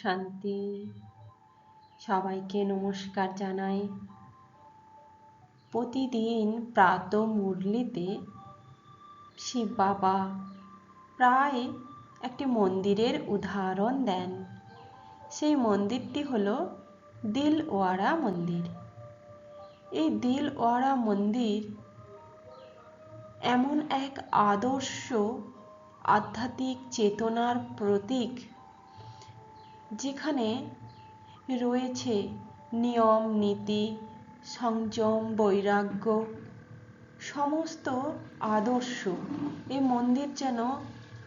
শান্তি। সবাইকে নমস্কার জানাই। প্রতিদিন প্রাত মুরলিতে শিব বাবা প্রায় একটি মন্দিরের উদাহরণ দেন। সেই মন্দিরটি হল দিলওয়াড়া মন্দির। এই দিলওয়াড়া মন্দির এমন এক আদর্শ আধ্যাত্মিক চেতনার প্রতীক যেখানে রয়েছে নিয়ম, নীতি, সংযম, বৈরাগ্য, সমস্ত আদর্শ। এই মন্দির যেন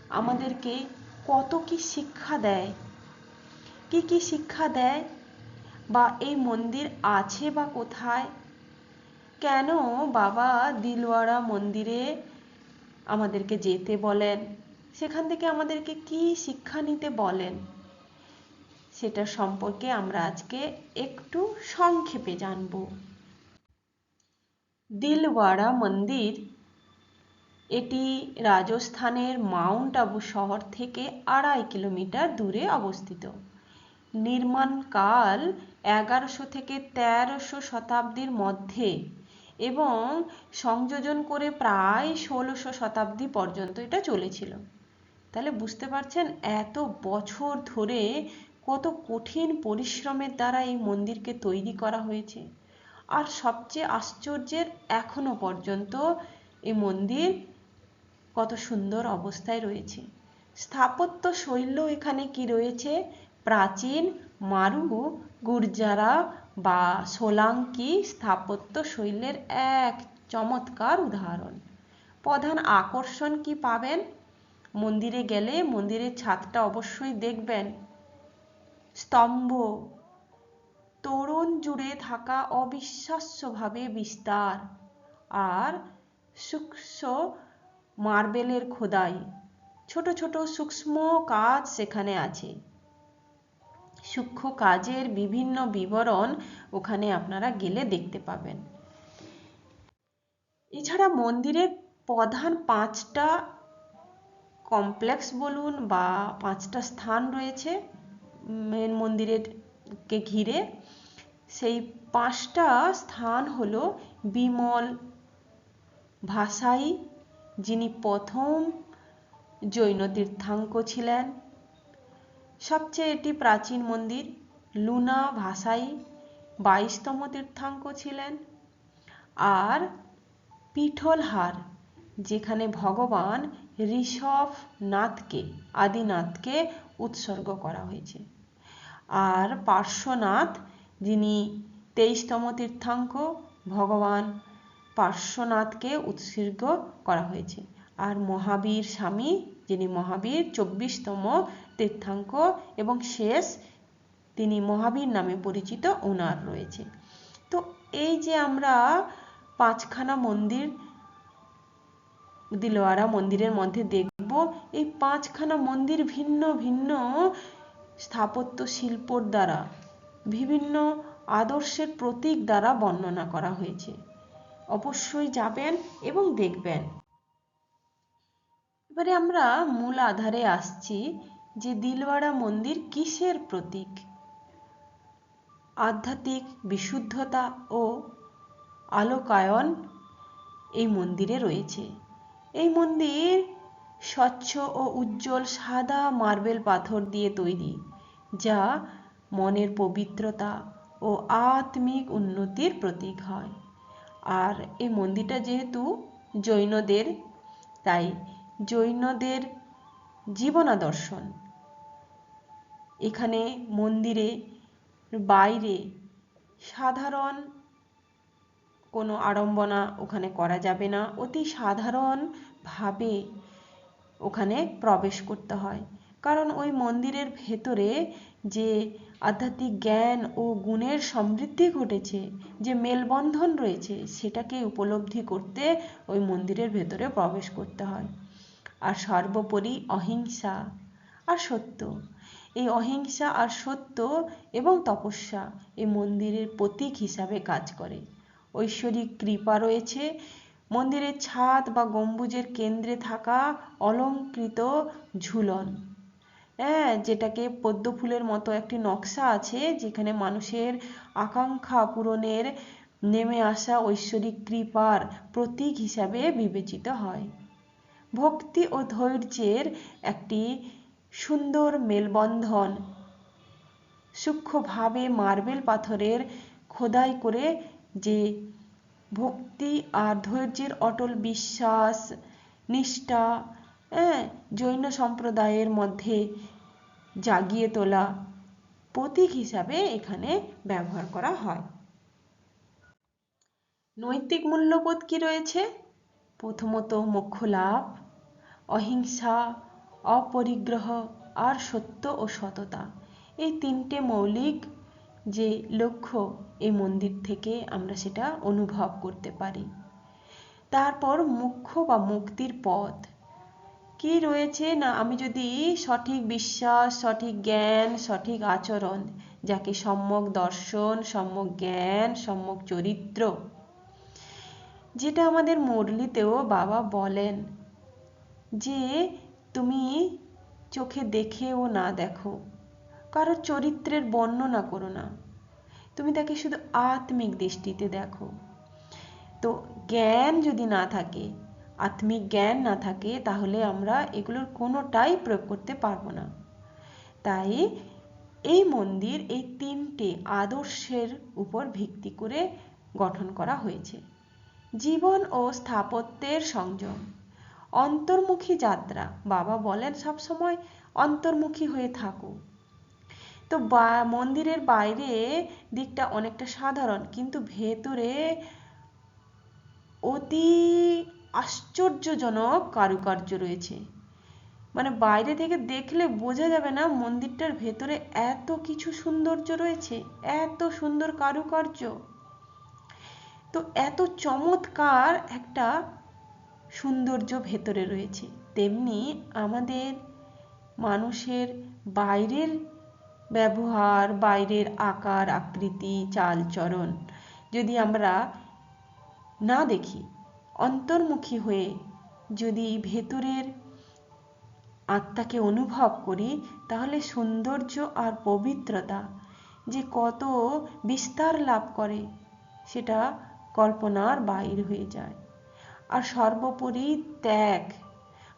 আমাদেরকে কত কি শিক্ষা দেয়, কি কি শিক্ষা দেয়, বা এই মন্দির আছে বা কোথায়, কেন বাবা দিলওয়াড়া মন্দিরে আমাদেরকে যেতে বলেন, সেখান থেকে আমাদেরকে কি শিক্ষা নিতে বলেন? সেটা সম্পর্কে আমরা আজকে একটু সংক্ষেপে জানব। দিলওয়াড়া মন্দির, এটি রাজস্থানের মাউন্ট আবু শহর থেকে আড়াই কিলোমিটার দূরে অবস্থিত। নির্মাণকাল এগারোশো থেকে তেরোশো শতাব্দীর মধ্যে এবং সংযোজন করে প্রায় ষোলোশো শতাব্দী পর্যন্ত এটা চলেছিল। তাহলে বুঝতে পারছেন, এত বছর ধরে কত কঠিন পরিশ্রমের দ্বারা এই মন্দিরকে তৈরি করা হয়েছে। আর সবচেয়ে আশ্চর্যের এখনও পর্যন্ত এই মন্দির কত সুন্দর অবস্থায় রয়েছে। স্থাপত্য শৈল্য এখানে কি রয়েছে? প্রাচীন মারু, গুর্জারা বা সোলাঙ্কি স্থাপত্য শৈলের এক চমৎকার উদাহরণ। প্রধান আকর্ষণ কি পাবেন? মন্দিরে গেলে মন্দিরের ছাদটা অবশ্যই দেখবেন। স্তম্ভ। তোরণ জুড়ে থাকা অবিশ্বাস্যভাবে বিস্তার। আর সূক্ষ্ম মার্বেলের খোদাই। ছোট ছোট সূক্ষ্ম কাজ সেখানে আছে। সূক্ষ্ম কাজের বিভিন্ন বিবরণ ওখানে আপনারা গেলে দেখতে পাবেন। এছাড়া মন্দিরের প্রধান পাঁচটা কমপ্লেক্স বলুন বা পাঁচটা স্থান রয়েছে। মেন মন্দিরেরকে ঘিরে, সেই পাঁচটা স্থান হলো বিমল ভাষাই যিনি প্রথম জৈন তীর্থাঙ্ক ছিলেন। সবচেয়ে এটি প্রাচীন মন্দির, লুনা ভাষাই বাইশতম তীর্থাঙ্ক ছিলেন। আর পিঠলহার, যেখানে ভগবান ঋষভনাথকে, আদিনাথকে উৎসর্গ করা হয়েছে। আর পার্শ্বনাথ, যিনি তেইশতম তীর্থাঙ্ক, ভগবান পার্শ্বনাথকে উৎসর্গ করা হয়েছে। আর মহাবীর স্বামী, যিনি মহাবীর, চব্বিশতম তীর্থাঙ্ক এবং শেষ, তিনি মহাবীর নামে পরিচিত ওনার রয়েছে। তো এই যে আমরা পাঁচখানা মন্দির দিলোয়ারা মন্দিরের মধ্যে দেখব, এই পাঁচখানা মন্দির ভিন্ন ভিন্ন স্থাপত্য শিল্পর দ্বারা বিভিন্ন আদর্শের প্রতীক দ্বারা বর্ণনা করা হয়েছে। অবশ্যই যাবেন এবং দেখবেন। এবারে আমরা মূল আধারে আসছি যে দিলওয়াড়া মন্দির কিসের প্রতীক? আধ্যাত্মিক বিশুদ্ধতা ও আলোকায়ন এই মন্দিরে রয়েছে। এই মন্দির স্বচ্ছ ও উজ্জ্বল সাদা মার্বেল পাথর দিয়ে তৈরি, যা মনের পবিত্রতা ও আত্মিক উন্নতির প্রতীক হয়। আর এই মন্দিরটা যেহেতু জৈনদের, তাই জৈনদের জীবনাদর্শন। এখানে মন্দিরে বাইরে সাধারণ কোনো আড়ম্বনা ওখানে করা যাবে না। অতি সাধারণভাবে ওখানে প্রবেশ করতে হয়। কারণ ওই মন্দিরের ভেতরে যে আধ্যাত্মিক জ্ঞান ও গুণের সমৃদ্ধি ঘটেছে, যে মেলবন্ধন রয়েছে, সেটাকে উপলব্ধি করতে ওই মন্দিরের ভেতরে প্রবেশ করতে হয়। আর সর্বোপরি অহিংসা আর সত্য। এই অহিংসা আর সত্য এবং তপস্যা এই মন্দিরের প্রতীক হিসাবে কাজ করে। ঐশ্বরিক কৃপা রয়েছে মন্দিরের ছাদ বা গম্বুজের কেন্দ্রে থাকা অলঙ্কৃত ঝুলন। হ্যাঁ যেটাকে পদ্ম ফুলের মতো একটি নকশা আছে, যেখানে মানুষের আকাঙ্ক্ষা পূরণের নেমে আসা ঐশ্বরিক কৃপার প্রতীক হিসাবে বিবেচিত হয়। ভক্তি ও ধৈর্যের একটি সুন্দর মেলবন্ধন, সূক্ষ্মভাবে মার্বেল পাথরের খোদাই করে যে ভক্তি আর ধৈর্যের অটল বিশ্বাস, নিষ্ঠা হ্যাঁ জৈন সম্প্রদায়ের মধ্যে জাগিয়ে তোলা প্রতীক হিসাবে এখানে ব্যবহার করা হয়। নৈতিক মূল্যবোধ কি রয়েছে? প্রথমত মোক্ষ লাভ, অহিংসা, অপরিগ্রহ আর সত্য ও সততা। এই তিনটে মৌলিক যে লক্ষ্য এই মন্দির থেকে আমরা সেটা অনুভব করতে পারি। তারপর মুখ্য বা মুক্তির পথ। কি রয়েছে না আমি যদি সঠিক বিশ্বাস, সঠিক জ্ঞান, সঠিক আচরণ, যাকে সম্যক দর্শন, সম্যক জ্ঞান, সম্যক চরিত্র, যেটা আমাদের মুরলিতেও বাবা বলেন যে, তুমি চোখে দেখেও না দেখো। কারোর চরিত্রের বর্ণনা করো না। তুমি তাকে শুধু আত্মিক দৃষ্টিতে দেখো। তো জ্ঞান যদি না থাকে, আত্মিক জ্ঞান না থাকে, তাহলে আমরা এগুলোর কোনোটাই প্রয়োগ করতে পারব না। তাই এই মন্দির এই তিনটে আদর্শের উপর ভিত্তি করে গঠন করা হয়েছে। জীবন ও স্থাপত্যের সংযম। অন্তর্মুখী যাত্রা। বাবা বলেন, সবসময় অন্তর্মুখী হয়ে থাকো। তো বা, মন্দিরের বাইরে দিকটা অনেকটা সাধারণ, কিন্তু ভেতরে অতি আশ্চর্যজনক কারুকার্য রয়েছে। মানে বাইরে থেকে দেখলে বোঝা যাবে না মন্দিরটার ভেতরে এত কিছু সৌন্দর্য রয়েছে, এত সুন্দর কারুকার্য। তো এত চমৎকার একটা সৌন্দর্য ভেতরে রয়েছে, তেমনি আমাদের মানুষের বাইরের ব্যবহার, বাইরের আকার, আকৃতি, চালচরণ যদি আমরা না দেখি, অন্তর্মুখী হয়ে যদি ভেতরের আত্মাকে অনুভব করি, তাহলে সৌন্দর্য আর পবিত্রতা যে কত বিস্তার লাভ করে, সেটা কল্পনার বাইর হয়ে যায়। আর সর্বোপরি ত্যাগ,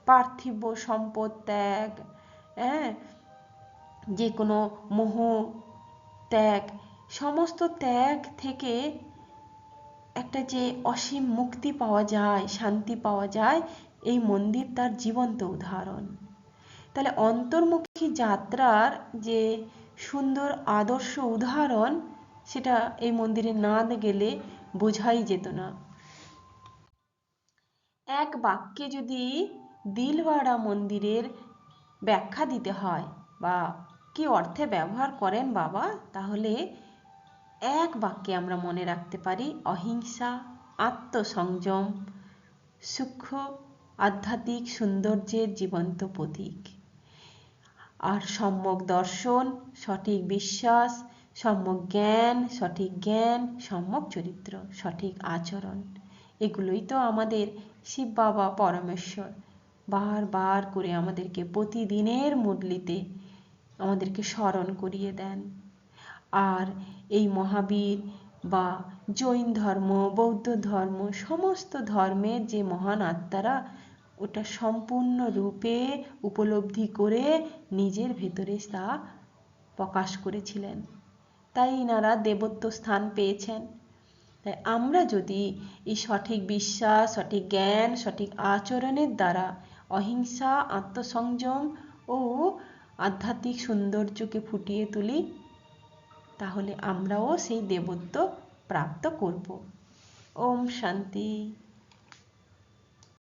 পার্থিব সম্পদ ত্যাগ হ্যাঁ? যে কোনো মোহ, ত্যাগ, সমস্ত ত্যাগ থেকে একটা যে অসীম মুক্তি পাওয়া যায়, শান্তি পাওয়া যায়, এই মন্দির তার জীবন্ত উদাহরণ। তাহলে অন্তর্মুখী যাত্রার যে সুন্দর আদর্শ উদাহরণ, সেটা এই মন্দিরে না গেলে বোঝাই যেত না। এক বাক্যে যদি দিলওয়াড়া মন্দিরের ব্যাখ্যা দিতে হয় বা কি অর্থে ব্যবহার করেন বাবা? তাহলে এক বাক্যে আমরা মনে রাখতে পারি, অহিংসা, আত্মসংযম সূক্ষ্ম আধ্যাত্মিক সৌন্দর্যের জীবন্ত প্রতীক। আর সম্যক দর্শন, সঠিক বিশ্বাস, সম্যক জ্ঞান, সঠিক জ্ঞান, সম্যক চরিত্র, সঠিক আচরণ। এগুলোই তো আমাদের শিব বাবা, পরমেশ্বর বারবার করে আমাদেরকে প্রতিদিনের মুরলিতে আমাদেরকে স্মরণ করিয়ে দেন। আর এই মহাবীর বা জৈন ধর্ম, বৌদ্ধ ধর্ম, সমস্ত ধর্মের যে মহান আত্মারা, ওটা সম্পূর্ণ রূপে উপলব্ধি করে নিজের ভেতরে তা প্রকাশ করেছিলেন। তাই ইনারা দেবত্ব স্থান পেয়েছেন। তাই আমরা যদি এই সঠিক বিশ্বাস, সঠিক জ্ঞান, সঠিক আচরণের দ্বারা অহিংসা, আত্মসংযম ও আধ্যাত্মিক সৌন্দর্যকে ফুটিয়ে তুলি তাহলে আমরাও সেই দেবত্ব প্রাপ্ত করব। ওম শান্তি।